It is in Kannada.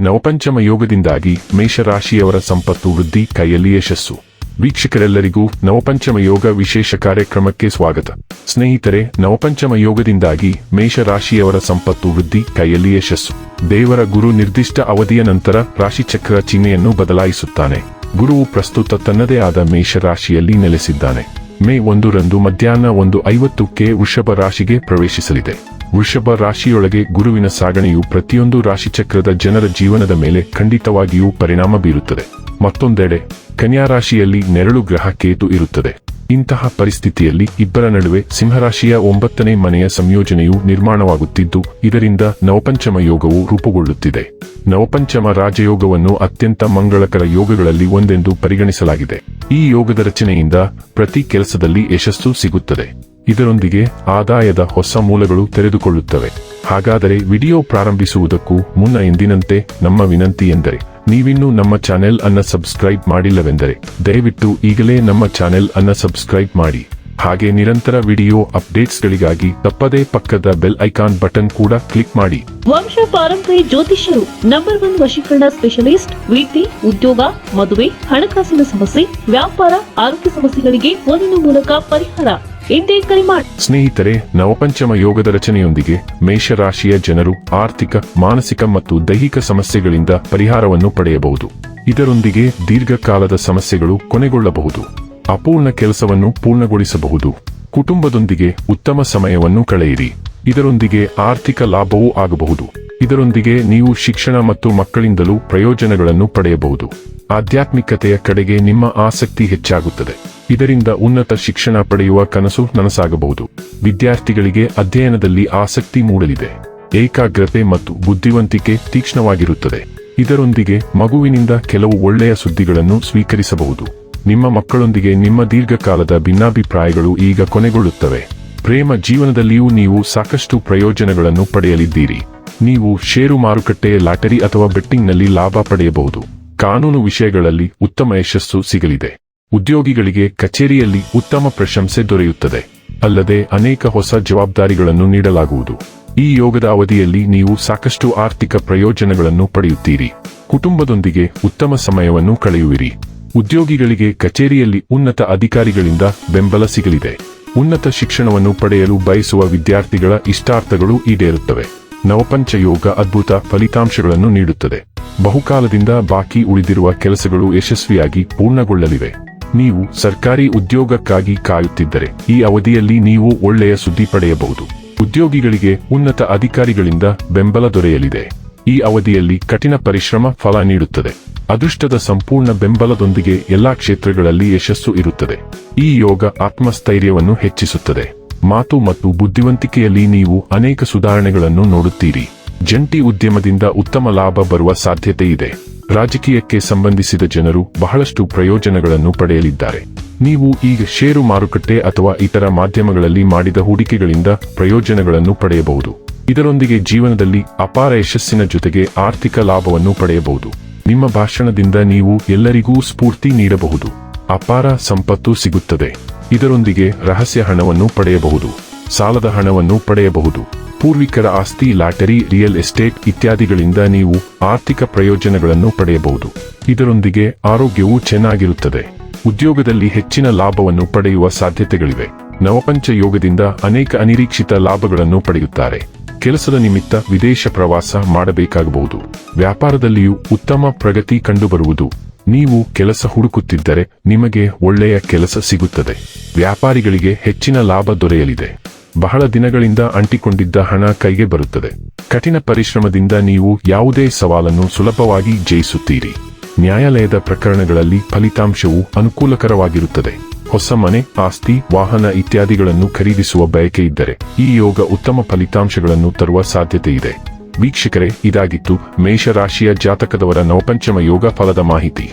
ನವಪಂಚಮ ಯೋಗದಿಂದಾಗಿ ಮೇಷರಾಶಿಯವರ ಸಂಪತ್ತು ವೃದ್ಧಿ ಕೈಯಲ್ಲಿ ಯಶಸ್ಸು. ವೀಕ್ಷಕರೆಲ್ಲರಿಗೂ ನವಪಂಚಮ ಯೋಗ ವಿಶೇಷ ಕಾರ್ಯಕ್ರಮಕ್ಕೆ ಸ್ವಾಗತ. ಸ್ನೇಹಿತರೆ, ನವಪಂಚಮ ಯೋಗದಿಂದಾಗಿ ಮೇಷರಾಶಿಯವರ ಸಂಪತ್ತು ವೃದ್ಧಿ ಕೈಯಲ್ಲಿ ಯಶಸ್ಸು. ದೇವರ ಗುರು ನಿರ್ದಿಷ್ಟ ಅವಧಿಯ ನಂತರ ರಾಶಿಚಕ್ರ ಚಿಹ್ನೆಯನ್ನು ಬದಲಾಯಿಸುತ್ತಾನೆ. ಗುರುವು ಪ್ರಸ್ತುತ ತನ್ನದೇ ಆದ ಮೇಷರಾಶಿಯಲ್ಲಿ ನೆಲೆಸಿದ್ದಾನೆ. ಮೇ ಒಂದರಂದು ಮಧ್ಯಾಹ್ನ ಒಂದು ಐವತ್ತಕ್ಕೆ ವೃಷಭ ರಾಶಿಗೆ ಪ್ರವೇಶಿಸಲಿದೆ. ವೃಷಭ ರಾಶಿಯೊಳಗೆ ಗುರುವಿನ ಸಾಗಣೆಯು ಪ್ರತಿಯೊಂದು ರಾಶಿಚಕ್ರದ ಜನರ ಜೀವನದ ಮೇಲೆ ಖಂಡಿತವಾಗಿಯೂ ಪರಿಣಾಮ ಬೀರುತ್ತದೆ. ಮತ್ತೊಂದೆಡೆ, ಕನ್ಯಾ ರಾಶಿಯಲ್ಲಿ ನೆರಳು ಗ್ರಹ ಕೇತು ಇರುತ್ತದೆ. ಇಂತಹ ಪರಿಸ್ಥಿತಿಯಲ್ಲಿ ಇಬ್ಬರ ನಡುವೆ ಸಿಂಹರಾಶಿಯ ಒಂಬತ್ತನೇ ಮನೆಯ ಸಂಯೋಜನೆಯು ನಿರ್ಮಾಣವಾಗುತ್ತಿದ್ದು, ಇದರಿಂದ ನವಪಂಚಮ ಯೋಗವು ರೂಪುಗೊಳ್ಳುತ್ತಿದೆ. ನವಪಂಚಮ ರಾಜಯೋಗವನ್ನು ಅತ್ಯಂತ ಮಂಗಳಕರ ಯೋಗಗಳಲ್ಲಿ ಒಂದೆಂದು ಪರಿಗಣಿಸಲಾಗಿದೆ. ಈ ಯೋಗದ ರಚನೆಯಿಂದ ಪ್ರತಿ ಕೆಲಸದಲ್ಲಿ ಯಶಸ್ಸು ಸಿಗುತ್ತದೆ. ಇದರೊಂದಿಗೆ ಆದಾಯದ ಹೊಸ ಮೂಲಗಳು ತೆರೆದುಕೊಳ್ಳುತ್ತವೆ. ಹಾಗಾದರೆ ವಿಡಿಯೋ ಪ್ರಾರಂಭಿಸುವುದಕ್ಕೂ ಮುನ್ನ ಎಂದಿನಂತೆ ನಮ್ಮ ವಿನಂತಿ ಎಂದರೆ, ನೀವಿನ್ನೂ ನಮ್ಮ ಚಾನೆಲ್ ಅನ್ನ ಸಬ್ಸ್ಕ್ರೈಬ್ ಮಾಡಿಲ್ಲವೆಂದರೆ, ದಯವಿಟ್ಟು ಈಗಲೇ ನಮ್ಮ ಚಾನೆಲ್ ಅನ್ನ ಸಬ್ಸ್ಕ್ರೈಬ್ ಮಾಡಿ. ಹಾಗೆ ನಿರಂತರ ವಿಡಿಯೋ ಅಪ್ಡೇಟ್ಸ್ಗಳಿಗಾಗಿ ತಪ್ಪದೇ ಪಕ್ಕದ ಬೆಲ್ ಐಕಾನ್ ಬಟನ್ ಕೂಡ ಕ್ಲಿಕ್ ಮಾಡಿ. ವಂಶ ಪಾರಂಪರಿ ಜ್ಯೋತಿಷ್ಯರು ನಂಬರ್ ಒನ್ ವಶೀಕರಣ ಸ್ಪೆಷಲಿಸ್ಟ್ ವೀಟಿ ಉದ್ಯೋಗ, ಮದುವೆ, ಹಣಕಾಸಿನ ಸಮಸ್ಯೆ, ವ್ಯಾಪಾರ, ಆರೋಗ್ಯ ಸಮಸ್ಯೆಗಳಿಗೆ ಫೋನಿನ ಮೂಲಕ ಪರಿಹಾರ. ಹಿಂದೆ ಕರೆ ಮಾಡಿ. ಸ್ನೇಹಿತರೆ, ನವಪಂಚಮ ಯೋಗದ ರಚನೆಯೊಂದಿಗೆ ಮೇಷರಾಶಿಯ ಜನರು ಆರ್ಥಿಕ, ಮಾನಸಿಕ ಮತ್ತು ದೈಹಿಕ ಸಮಸ್ಯೆಗಳಿಂದ ಪರಿಹಾರವನ್ನು ಪಡೆಯಬಹುದು. ಇದರೊಂದಿಗೆ ದೀರ್ಘಕಾಲದ ಸಮಸ್ಯೆಗಳು ಕೊನೆಗೊಳ್ಳಬಹುದು. ಅಪೂರ್ಣ ಕೆಲಸವನ್ನು ಪೂರ್ಣಗೊಳಿಸಬಹುದು. ಕುಟುಂಬದೊಂದಿಗೆ ಉತ್ತಮ ಸಮಯವನ್ನು ಕಳೆಯಿರಿ. ಇದರೊಂದಿಗೆ ಆರ್ಥಿಕ ಲಾಭವೂ ಆಗಬಹುದು. ಇದರೊಂದಿಗೆ ನೀವು ಶಿಕ್ಷಣ ಮತ್ತು ಮಕ್ಕಳಿಂದಲೂ ಪ್ರಯೋಜನಗಳನ್ನು ಪಡೆಯಬಹುದು. ಆಧ್ಯಾತ್ಮಿಕತೆಯ ಕಡೆಗೆ ನಿಮ್ಮ ಆಸಕ್ತಿ ಹೆಚ್ಚಾಗುತ್ತದೆ. ಇದರಿಂದ ಉನ್ನತ ಶಿಕ್ಷಣ ಪಡೆಯುವ ಕನಸು ನನಸಾಗಬಹುದು. ವಿದ್ಯಾರ್ಥಿಗಳಿಗೆ ಅಧ್ಯಯನದಲ್ಲಿ ಆಸಕ್ತಿ ಮೂಡಲಿದೆ. ಏಕಾಗ್ರತೆ ಮತ್ತು ಬುದ್ಧಿವಂತಿಕೆ ತೀಕ್ಷ್ಣವಾಗಿರುತ್ತದೆ. ಇದರೊಂದಿಗೆ ಮಗುವಿನಿಂದ ಕೆಲವು ಒಳ್ಳೆಯ ಸುದ್ದಿಗಳನ್ನು ಸ್ವೀಕರಿಸಬಹುದು. ನಿಮ್ಮ ಮಕ್ಕಳೊಂದಿಗೆ ನಿಮ್ಮ ದೀರ್ಘಕಾಲದ ಭಿನ್ನಾಭಿಪ್ರಾಯಗಳು ಈಗ ಕೊನೆಗೊಳ್ಳುತ್ತವೆ. ಪ್ರೇಮ ಜೀವನದಲ್ಲಿಯೂ ನೀವು ಸಾಕಷ್ಟು ಪ್ರಯೋಜನಗಳನ್ನು ಪಡೆಯಲಿದ್ದೀರಿ. ನೀವು ಷೇರು ಮಾರುಕಟ್ಟೆ ಲಾಟರಿ ಅಥವಾ ಬೆಟ್ಟಿಂಗ್ನಲ್ಲಿ ಲಾಭ ಪಡೆಯಬಹುದು. ಕಾನೂನು ವಿಷಯಗಳಲ್ಲಿ ಉತ್ತಮ ಯಶಸ್ಸು ಸಿಗಲಿದೆ. ಉದ್ಯೋಗಿಗಳಿಗೆ ಕಚೇರಿಯಲ್ಲಿ ಉತ್ತಮ ಪ್ರಶಂಸೆ ದೊರೆಯುತ್ತದೆ. ಅಲ್ಲದೆ ಅನೇಕ ಹೊಸ ಜವಾಬ್ದಾರಿಗಳನ್ನು ನೀಡಲಾಗುವುದು. ಈ ಯೋಗದ ಅವಧಿಯಲ್ಲಿ ನೀವು ಸಾಕಷ್ಟು ಆರ್ಥಿಕ ಪ್ರಯೋಜನಗಳನ್ನು ಪಡೆಯುತ್ತೀರಿ. ಕುಟುಂಬದೊಂದಿಗೆ ಉತ್ತಮ ಸಮಯವನ್ನು ಕಳೆಯುವಿರಿ. ಉದ್ಯೋಗಿಗಳಿಗೆ ಕಚೇರಿಯಲ್ಲಿ ಉನ್ನತ ಅಧಿಕಾರಿಗಳಿಂದ ಬೆಂಬಲ ಸಿಗಲಿದೆ. ಉನ್ನತ ಶಿಕ್ಷಣವನ್ನು ಪಡೆಯಲು ಬಯಸುವ ವಿದ್ಯಾರ್ಥಿಗಳ ಇಷ್ಟಾರ್ಥಗಳು ಈಡೇರುತ್ತವೆ. ನವಪಂಚ ಯೋಗ ಅದ್ಭುತ ಫಲಿತಾಂಶಗಳನ್ನು ನೀಡುತ್ತದೆ. ಬಹುಕಾಲದಿಂದ ಬಾಕಿ ಉಳಿದಿರುವ ಕೆಲಸಗಳು ಯಶಸ್ವಿಯಾಗಿ ಪೂರ್ಣಗೊಳ್ಳಲಿವೆ. ನೀವು ಸರ್ಕಾರಿ ಉದ್ಯೋಗಕ್ಕಾಗಿ ಕಾಯುತ್ತಿದ್ದರೆ ಈ ಅವಧಿಯಲ್ಲಿ ನೀವು ಒಳ್ಳೆಯ ಸುದ್ದಿ ಪಡೆಯಬಹುದು. ಉದ್ಯೋಗಿಗಳಿಗೆ ಉನ್ನತ ಅಧಿಕಾರಿಗಳಿಂದ ಬೆಂಬಲ ದೊರೆಯಲಿದೆ. ಈ ಅವಧಿಯಲ್ಲಿ ಕಠಿಣ ಪರಿಶ್ರಮ ಫಲ ನೀಡುತ್ತದೆ. ಅದೃಷ್ಟದ ಸಂಪೂರ್ಣ ಬೆಂಬಲದೊಂದಿಗೆ ಎಲ್ಲಾ ಕ್ಷೇತ್ರಗಳಲ್ಲಿ ಯಶಸ್ಸು ಇರುತ್ತದೆ. ಈ ಯೋಗ ಆತ್ಮಸ್ಥೈರ್ಯವನ್ನು ಹೆಚ್ಚಿಸುತ್ತದೆ. ಮಾತು ಮತ್ತು ಬುದ್ಧಿವಂತಿಕೆಯಲ್ಲಿ ನೀವು ಅನೇಕ ಸುಧಾರಣೆಗಳನ್ನು ನೋಡುತ್ತೀರಿ. ಜಂಟಿ ಉದ್ಯಮದಿಂದ ಉತ್ತಮ ಲಾಭ ಬರುವ ಸಾಧ್ಯತೆ ಇದೆ ರಾಜಕೀಯಕ್ಕೆ ಸಂಬಂಧಿಸಿದ ಜನರು ಬಹಳಷ್ಟು ಪ್ರಯೋಜನಗಳನ್ನು ಪಡೆಯಲಿದ್ದಾರೆ. ನೀವು ಈಗ ಷೇರು ಮಾರುಕಟ್ಟೆ ಅಥವಾ ಇತರ ಮಾಧ್ಯಮಗಳಲ್ಲಿ ಮಾಡಿದ ಹೂಡಿಕೆಗಳಿಂದ ಪ್ರಯೋಜನಗಳನ್ನು ಪಡೆಯಬಹುದು. ಇದರೊಂದಿಗೆ ಜೀವನದಲ್ಲಿ ಅಪಾರ ಯಶಸ್ಸಿನ ಜೊತೆಗೆ ಆರ್ಥಿಕ ಲಾಭವನ್ನು ಪಡೆಯಬಹುದು. ನಿಮ್ಮ ಭಾಷಣದಿಂದ ನೀವು ಎಲ್ಲರಿಗೂ ಸ್ಫೂರ್ತಿ ನೀಡಬಹುದು. ಅಪಾರ ಸಂಪತ್ತು ಸಿಗುತ್ತದೆ. ಇದರೊಂದಿಗೆ ರಹಸ್ಯ ಹಣವನ್ನು ಪಡೆಯಬಹುದು. ಸಾಲದ ಹಣವನ್ನು ಪಡೆಯಬಹುದು. ಪೂರ್ವಿಕರ ಆಸ್ತಿ, ಲಾಟರಿ, ರಿಯಲ್ ಎಸ್ಟೇಟ್ ಇತ್ಯಾದಿಗಳಿಂದ ನೀವು ಆರ್ಥಿಕ ಪ್ರಯೋಜನಗಳನ್ನು ಪಡೆಯಬಹುದು. ಇದರೊಂದಿಗೆ ಆರೋಗ್ಯವು ಚೆನ್ನಾಗಿರುತ್ತದೆ. ಉದ್ಯೋಗದಲ್ಲಿ ಹೆಚ್ಚಿನ ಲಾಭವನ್ನು ಪಡೆಯುವ ಸಾಧ್ಯತೆಗಳಿವೆ. ನವಪಂಚ ಯೋಗದಿಂದ ಅನೇಕ ಅನಿರೀಕ್ಷಿತ ಲಾಭಗಳನ್ನು ಪಡೆಯುತ್ತಾರೆ. ಕೆಲಸದ ನಿಮಿತ್ತ ವಿದೇಶ ಪ್ರವಾಸ ಮಾಡಬೇಕಾಗಬಹುದು. ವ್ಯಾಪಾರದಲ್ಲಿಯೂ ಉತ್ತಮ ಪ್ರಗತಿ ಕಂಡುಬರುವುದು. ನೀವು ಕೆಲಸ ಹುಡುಕುತ್ತಿದ್ದರೆ ನಿಮಗೆ ಒಳ್ಳೆಯ ಕೆಲಸ ಸಿಗುತ್ತದೆ. ವ್ಯಾಪಾರಿಗಳಿಗೆ ಹೆಚ್ಚಿನ ಲಾಭ ದೊರೆಯಲಿದೆ. ಬಹಳ ದಿನಗಳಿಂದ ಅಂಟಿಕೊಂಡಿದ್ದ ಹಣ ಕೈಗೆ ಬರುತ್ತದೆ. ಕಠಿಣ ಪರಿಶ್ರಮದಿಂದ ನೀವು ಯಾವುದೇ ಸವಾಲನ್ನು ಸುಲಭವಾಗಿ ಜಯಿಸುತ್ತೀರಿ. ನ್ಯಾಯಾಲಯದ ಪ್ರಕರಣಗಳಲ್ಲಿ ಫಲಿತಾಂಶವು ಅನುಕೂಲಕರವಾಗಿರುತ್ತದೆ. ಹೊಸ ಮನೆ, ಆಸ್ತಿ, ವಾಹನ ಇತ್ಯಾದಿಗಳನ್ನು ಖರೀದಿಸುವ ಬಯಕೆ ಇದ್ದರೆ ಈ ಯೋಗ ಉತ್ತಮ ಫಲಿತಾಂಶಗಳನ್ನು ತರುವ ಸಾಧ್ಯತೆ ಇದೆ ವೀಕ್ಷಕರೇ, ಇದಾಗಿತ್ತು ಮೇಷರಾಶಿಯ ಜಾತಕದವರ ನವಪಂಚಮ ಯೋಗ ಫಲದ ಮಾಹಿತಿ.